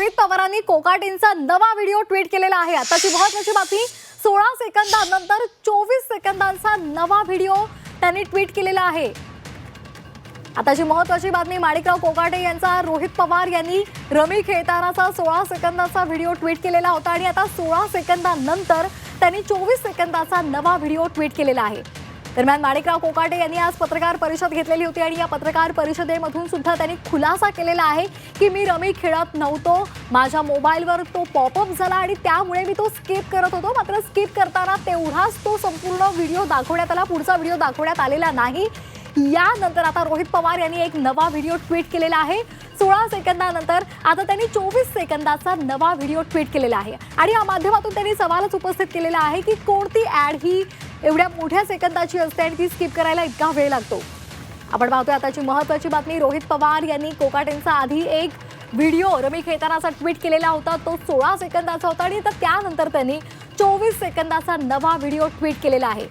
रोहित पवारांनी कोकाटेंचा नवा video tweet केलेला आहे. आताची महत्वाची बातमी सोळा सेकंदानंतर चोवीस सेकंदांचा नवा व्हिडिओ त्यांनी ट्विट केलेला आहे. आताची महत्वाची बातमी माणिकराव कोकाटे यांचा रोहित पवार यांनी रमी खेळतानाचा सोळा सेकंदाचा व्हिडिओ ट्विट केलेला होता आणि आता सोळा सेकंदानंतर त्यांनी चोवीस सेकंदाचा नवा व्हिडिओ ट्विट केलेला आहे. दरम्यान माणिकराव कोकाटे यांनी आज पत्रकार परिषद घेतलेली होती आणि या पत्रकार परिषदेमधून सुद्धा त्यांनी खुलासा केलेला आहे की मी रमी खेळत नव्हतो. माझ्या मोबाईलवर तो पॉपअप झाला आणि त्यामुळे मी तो स्किप करत होतो. मात्र स्किप करताना तेवढाच तो संपूर्ण व्हिडिओ दाखवण्यात आला. पुढचा व्हिडिओ दाखवण्यात आलेला नाही. यानंतर आता रोहित पवार यांनी एक नवा व्हिडिओ ट्विट केलेला आहे. सोळा सेकंदानंतर आता त्यांनी चोवीस सेकंदाचा नवा व्हिडिओ ट्विट केलेला आहे. आणि या माध्यमातून त्यांनी सवालच उपस्थित केलेला आहे की कोणती ॲड ही एवढ्या मोठ्या सेकंदाची असते आणि ती स्किप करायला इतका वेळ लागतो. आपण पाहतोय आताची महत्वाची बातमी. रोहित पवार यांनी कोकाटेंचा आधी एक व्हिडिओ रमी खेळतानाचा ट्विट केलेला होता. तो सोळा सेकंदाचा होता आणि तर त्यानंतर त्यांनी चोवीस सेकंदाचा नवा व्हिडिओ ट्विट केलेला आहे.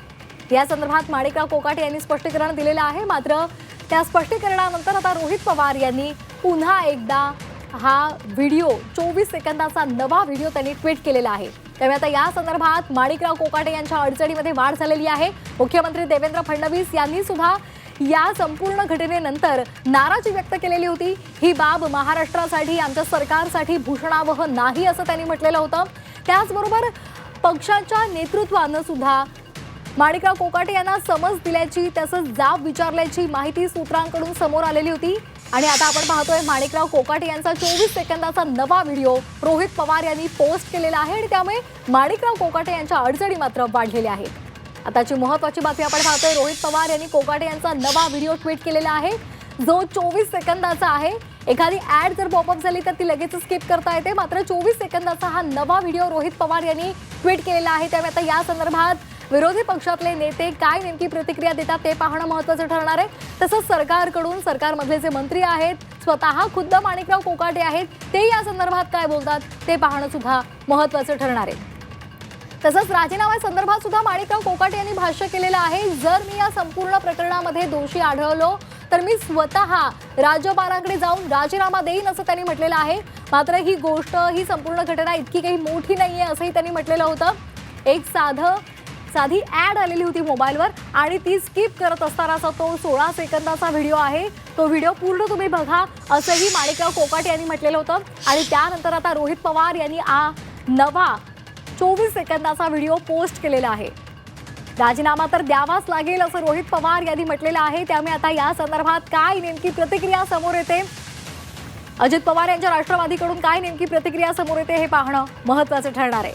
या संदर्भात माणिकराव कोकाटे यांनी स्पष्टीकरण दिलेलं आहे. मात्र त्या स्पष्टीकरणानंतर आता रोहित पवार यांनी पुन्हा एकदा हा व्हिडिओ चोवीस सेकंदाचा नवा व्हिडिओ त्यांनी ट्विट केलेला आहे. त्यामुळे आता या संदर्भात माणिकराव कोकाटे यांच्या अडचणीमध्ये वाढ झालेली आहे. मुख्यमंत्री देवेंद्र फडणवीस यांनी सुद्धा या संपूर्ण घटनेनंतर नाराजी व्यक्त केलेली होती. ही बाब महाराष्ट्रासाठी आमच्या सरकारसाठी भूषणावह नाही असं त्यांनी म्हटलेलं होतं. त्याचबरोबर पक्षाच्या नेतृत्वानं सुद्धा माणिकराव कोकाटे यांना समज दिल्याची तसंच जाब विचारल्याची माहिती सूत्रांकडून समोर आलेली होती. आणि आता आपण पाहतोय माणिकराव कोकाटे यांचा चोवीस सेकंदाचा नवा व्हिडिओ. रोहित पवार यांनी पोस्ट केलेला आहे आणि त्यामुळे माणिकराव कोकाटे यांच्या अडचणी मात्र वाढलेल्या आहेत. आताची महत्वाची बातमी आपण पाहतोय रोहित पवार यांनी कोकाटे यांचा नवा व्हिडिओ ट्विट केलेला आहे. जो चोवीस सेकंदाचा आहे. एखादी ऍड जर पॉपअप झाली तर ती लगेच स्किप करता येते. मात्र चोवीस सेकंदाचा हा नवा व्हिडिओ रोहित पवार यांनी ट्विट केलेला आहे. त्यामुळे आता या संदर्भात विरोधी पक्षातले नेते काय नेमकी प्रतिक्रिया देतात ते पाहणं महत्वाचं ठरणार आहे. तसंच सरकारकडून सरकारमधले जे मंत्री आहेत स्वतः खुद्द माणिकराव कोकाटे आहेत ते या संदर्भात काय बोलतात ते पाहणं सुद्धा महत्वाचं ठरणार आहे. तसंच राजीनामा संदर्भात सुद्धा माणिकराव कोकाटे यांनी भाष्य केलेलं आहे जर मी या संपूर्ण प्रकरणामध्ये दोषी आढळलो तर मी स्वतः राज्यपालांकडे जाऊन राजीनामा देईन असं त्यांनी म्हटलेलं आहे. मात्र ही गोष्ट ही संपूर्ण घटना इतकी काही मोठी नाही आहे असंही त्यांनी म्हटलेलं होतं. एक साधं साधी ॲड आलेली होती मोबाईलवर आणि ती स्किप करत असतानाचा तो सोळा सेकंदाचा व्हिडिओ आहे. तो व्हिडिओ पूर्ण तुम्ही बघा असंही माणिकराव कोकाट यांनी म्हटलेलं होतं. आणि त्यानंतर आता रोहित पवार यांनी आ नवा चोवीस सेकंदाचा व्हिडिओ पोस्ट केलेला आहे. राजीनामा तर द्यावाच लागेल असं रोहित पवार यांनी म्हटलेलं आहे. त्यामुळे आता या संदर्भात काय नेमकी प्रतिक्रिया समोर येते? अजित पवार यांच्या राष्ट्रवादीकडून काय नेमकी प्रतिक्रिया समोर येते हे पाहणं महत्वाचं ठरणार आहे.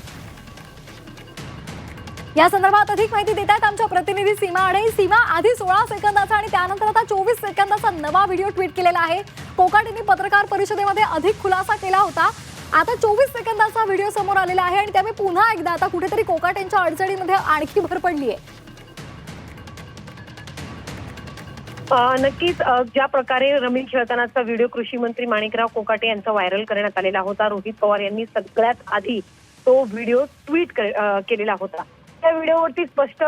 या संदर्भात अधिक माहिती देतात आमच्या प्रतिनिधी सीमा आडे. सीमा आधी सोळा सेकंदाचा आणि त्यानंतर आता चोवीस सेकंदाचा नवा व्हिडिओ ट्विट केलेला आहे. कोकाटेंनी पत्रकार परिषदेमध्ये अधिक खुलासा केला होता. आता चोवीस सेकंदाचा व्हिडिओ समोर आलेला आहे आणि त्यामुळे पुन्हा एकदा आता कुठेतरी कोकाटेंच्या अडचणीमध्ये आणखी भर पडली आहे. नक्कीच ज्या प्रकारे रमी खेळतानाचा व्हिडिओ कृषी मंत्री माणिकराव कोकाटे यांचा व्हायरल करण्यात आलेला होता रोहित पवार यांनी सगळ्यात आधी तो व्हिडिओ ट्विट केलेला होता. त्या व्हिडिओवरती स्पष्ट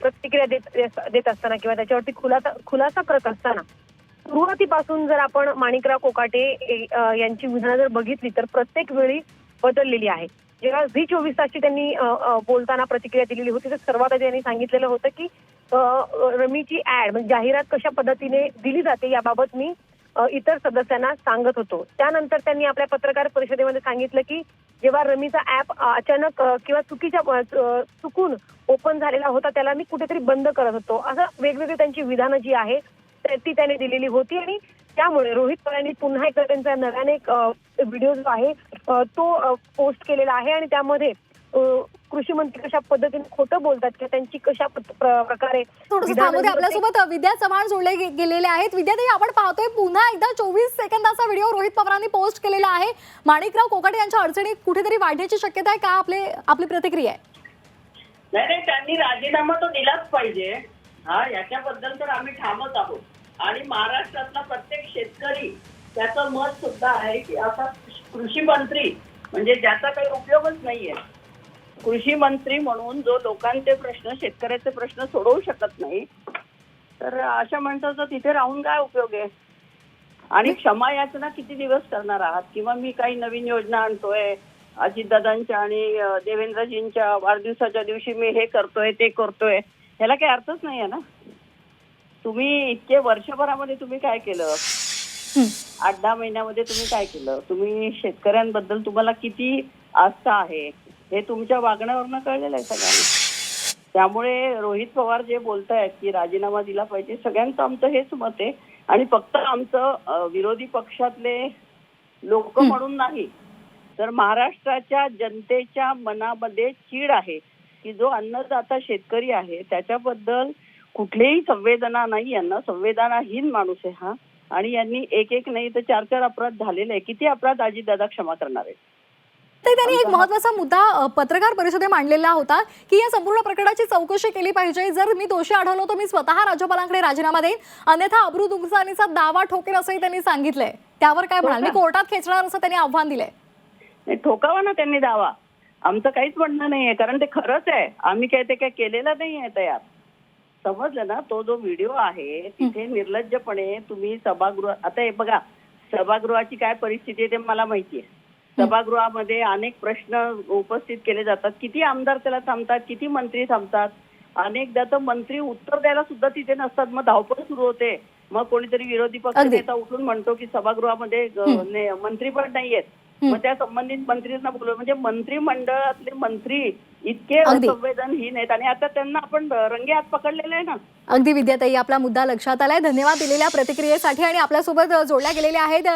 प्रतिक्रिया देत देत असताना किंवा त्याच्यावरती खुलासा खुलासा करत असताना सुरुवातीपासून जर आपण माणिकराव कोकाटे यांची विधानं जर बघितली तर प्रत्येक वेळी बदललेली आहे. जेव्हा झी चोवीस तासची त्यांनी बोलताना प्रतिक्रिया दिलेली होती तर सर्वात आधी त्यांनी सांगितलेलं होतं की रमीची ऍड म्हणजे जाहिरात कशा पद्धतीने दिली जाते याबाबत मी इतर सदस्यांना सांगत होतो. त्यानंतर त्यांनी आपल्या पत्रकार परिषदेमध्ये सांगितलं की जेव्हा रमीचा ऍप अचानक किंवा चुकीच्या चुकून ओपन झालेला होता त्याला मी कुठेतरी बंद करत होतो. असं वेगवेगळी त्यांची विधानं जी आहे ती त्याने दिलेली होती आणि त्यामुळे रोहित पवारांनी पुन्हा एकदा त्यांचा नव्याने एक व्हिडिओ जो आहे तो पोस्ट केलेला आहे आणि त्यामध्ये कृषी मंत्री कशा पद्धतीने खोटं बोलतात किंवा त्यांची कशा प्रकारे आपल्यासोबत विद्या चव्हाण जोडले गेलेले आहेत. विद्याताई आपण पाहतोय पुन्हा एकदा चोवीस सेकंदाचा व्हिडिओ रोहित पवारांनी पोस्ट केलेला आहे. माणिकराव कोकाटे यांच्या अडचणी कुठेतरी वाढण्याची शक्यता आहे का? आपले आपली प्रतिक्रिया आहे. नाही नाही त्यांनी राजीनामा तो दिलाच पाहिजे. हा याच्याबद्दल तर आम्ही ठामच आहोत. आणि महाराष्ट्रातला प्रत्येक शेतकरी त्याचं मत सुद्धा आहे की असा कृषी मंत्री म्हणजे ज्याचा काही उपयोगच नाहीये कृषी मंत्री म्हणून जो लोकांचे प्रश्न शेतकऱ्याचे प्रश्न सोडवू शकत नाही तर अशा माणसाचा तिथे राहून काय उपयोग आहे? आणि क्षमा याचना किती दिवस करणार आहात? किंवा मी काही नवीन योजना आणतोय अजितदादांच्या आणि देवेंद्रजींच्या वाढदिवसाच्या दिवशी मी हे करतोय ते करतोय ह्याला काही अर्थच नाही आहे ना? तुम्ही इतके वर्षभरामध्ये तुम्ही काय केलं? आठ दहा महिन्यामध्ये तुम्ही काय केलं? तुम्ही शेतकऱ्यांबद्दल तुम्हाला किती आस्था आहे? हे तुमच्या वागण्यावरनं कळलेलं आहे सगळ्यांना. त्यामुळे रोहित पवार जे बोलतायत की राजीनामा दिला पाहिजे सगळ्यांचं आमचं हेच मत आहे. आणि फक्त आमचं विरोधी पक्षातले लोक म्हणून नाही तर महाराष्ट्राच्या जनतेच्या मनामध्ये चीड आहे की जो अन्नदाता शेतकरी आहे त्याच्याबद्दल कुठलीही संवेदना नाही यांना संवेदनाहीन माणूस आहे हा. आणि यांनी एक एक नाही तर चार चार अपराध झालेले आहे. किती अपराध अजितदादा क्षमा करणार आहेत? ते त्यांनी एक महत्त्वाचा मुद्दा पत्रकार परिषदेत मांडलेला होता की या संपूर्ण प्रकरणाची चौकशी केली पाहिजे. जर मी दोषी आढळलो तर मी स्वतः राज्यपालांकडे राजीनामा देईन. अन्यथा अब्रू नुकसानीचा दावा ठोकेल असंही त्यांनी सांगितलंय. त्यावर काय म्हणाल? मी कोर्टात खेचणार असं त्यांनी आव्हान दिलंय. ठोकावा ना त्यांनी दावा. आमचं काहीच म्हणणं नाहीये कारण ते खरंच आहे. आम्ही काय ते काय केलेलं नाहीये तयार. समजलं ना? तो जो व्हिडिओ आहे तिथे निर्लज्जपणे तुम्ही सभागृह आता हे बघा सभागृहाची काय परिस्थिती आहे ते मला माहिती आहे सभागृहामध्ये अनेक प्रश्न उपस्थित केले जातात. किती आमदार त्याला थांबतात किती मंत्री थांबतात? अनेकदा तर मंत्री उत्तर द्यायला सुद्धा तिथे नसतात. मग धावपळ सुरू होते. मग कोणीतरी विरोधी पक्ष. नेता उठून म्हणतो की सभागृहामध्ये मंत्री पण नाहीयेत. मग त्या संबंधित मंत्रींना बोलव म्हणजे मंत्रिमंडळातले मंत्री इतके. संवेदनहीन आहेत आणि आता त्यांना आपण रंगे हात पकडलेले आहे ना. अगदी विद्याताई आपला मुद्दा लक्षात आलाय. धन्यवाद दिलेल्या प्रतिक्रियेसाठी आणि आपल्यासोबत जोडल्या गेलेल्या आहेत.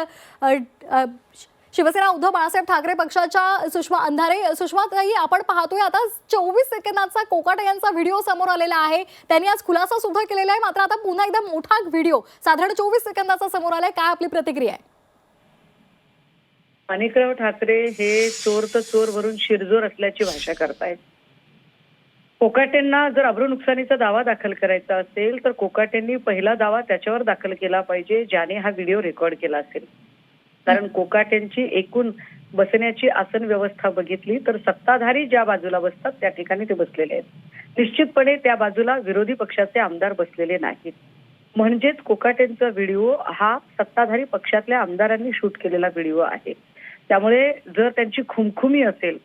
शिवसेना उद्धव बाळासाहेब ठाकरे पक्षाच्या सुषमा अंधारे. सुषमा ताई आपण पाहतोय आता चोवीस सेकंदाचा कोकाटे यांचा व्हिडिओ समोर आलेला आहे. त्यांनी आज खुलासा सुद्धा केलेला आहे. मात्र आता पुन्हा एकदा मोठा व्हिडिओ. साधारण चोवीस सेकंदाचा समोर आलाय. काय आपली प्रतिक्रिया आहे? माणिकराव ठाकरे हे चोर तर चोर वरून शिरजोर असल्याची भाषा करतायत. कोकाटेंना जर अब्रू नुकसानीचा दावा दाखल करायचा असेल तर कोकाटेंनी पहिला दावा त्याच्यावर दाखल केला पाहिजे ज्याने हा व्हिडिओ रेकॉर्ड केला असेल. कारण कोकाटेंची एकूण बसण्याची आसन व्यवस्था बघितली तर सत्ताधारी ज्या बाजूला बसतात त्या ठिकाणी ते बसलेले आहेत. निश्चितपणे त्या बाजूला विरोधी पक्षाचे आमदार बसलेले नाहीत. म्हणजेच कोकाटेंचा व्हिडिओ हा सत्ताधारी पक्षातल्या आमदारांनी शूट केलेला व्हिडिओ आहे. त्यामुळे जर त्यांची खुमखुमी असेल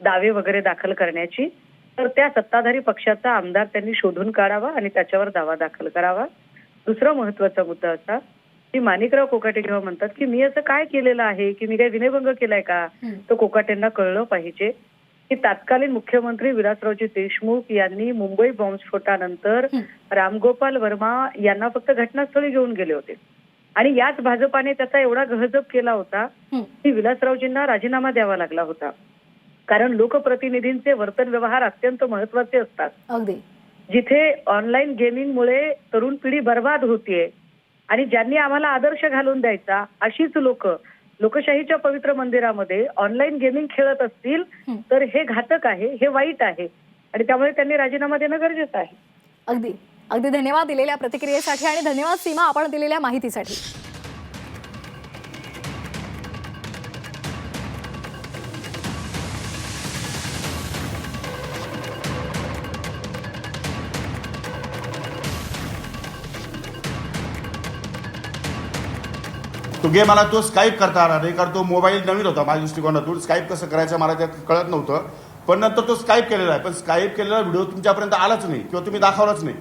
दावे वगैरे दाखल करण्याची तर त्या सत्ताधारी पक्षाचा आमदार त्यांनी शोधून काढावा आणि त्याच्यावर दावा दाखल करावा. दुसरा महत्त्वाचा मुद्दा असा की माणिकराव कोकाटे जेव्हा म्हणतात की मी असं काय केलेलं आहे की मी काय विनयभंग केलाय का? तर कोकाटेंना कळलं पाहिजे की तत्कालीन मुख्यमंत्री विलासरावजी देशमुख यांनी मुंबई बॉम्बस्फोटानंतर रामगोपाल वर्मा यांना फक्त घटनास्थळी घेऊन गेले होते. आणि याच भाजपाने त्याचा एवढा गहजब केला होता. की विलासरावजींना राजीनामा द्यावा लागला होता. कारण लोकप्रतिनिधींचे वर्तन व्यवहार अत्यंत महत्त्वाचे असतात. अगदी. जिथे ऑनलाईन गेमिंगमुळे तरुण पिढी बर्बाद होतीये आणि ज्यांनी आम्हाला आदर्श घालून द्यायचा अशीच लोक लोकशाहीच्या पवित्र मंदिरामध्ये ऑनलाईन गेमिंग खेळत असतील. तर हे घातक आहे हे वाईट आहे. आणि त्यामुळे त्यांनी राजीनामा देणं गरजेचं आहे. अगदी. अगदी धन्यवाद दिलेल्या प्रतिक्रियेसाठी आणि धन्यवाद सीमा आपण दिलेल्या माहितीसाठी. तो गेम मला तो स्काईप करता आला नाही कारण तो मोबाईल नवीन होता माझ्या दृष्टिकोनातून. स्काईप कसं करायचं मला त्यात कळत नव्हतं. पण नंतर तो स्काईप केलेला आहे. पण स्काईप केलेला व्हिडिओ तुमच्यापर्यंत आलाच नाही किंवा तुम्ही दाखवलाच नाही.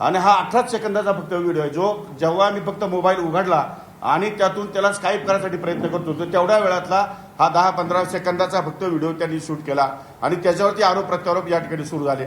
आणि हा अठराच सेकंदाचा फक्त व्हिडिओ आहे. जो जेव्हा मी फक्त मोबाईल उघडला आणि त्यातून त्याला स्काईप करायसाठी प्रयत्न करतो तर तेवढ्या वेळातला हा दहा पंधरा सेकंदाचा फक्त व्हिडिओ त्यांनी शूट केला. आणि त्याच्यावरती आरोप प्रत्यारोप या ठिकाणी सुरू झाले.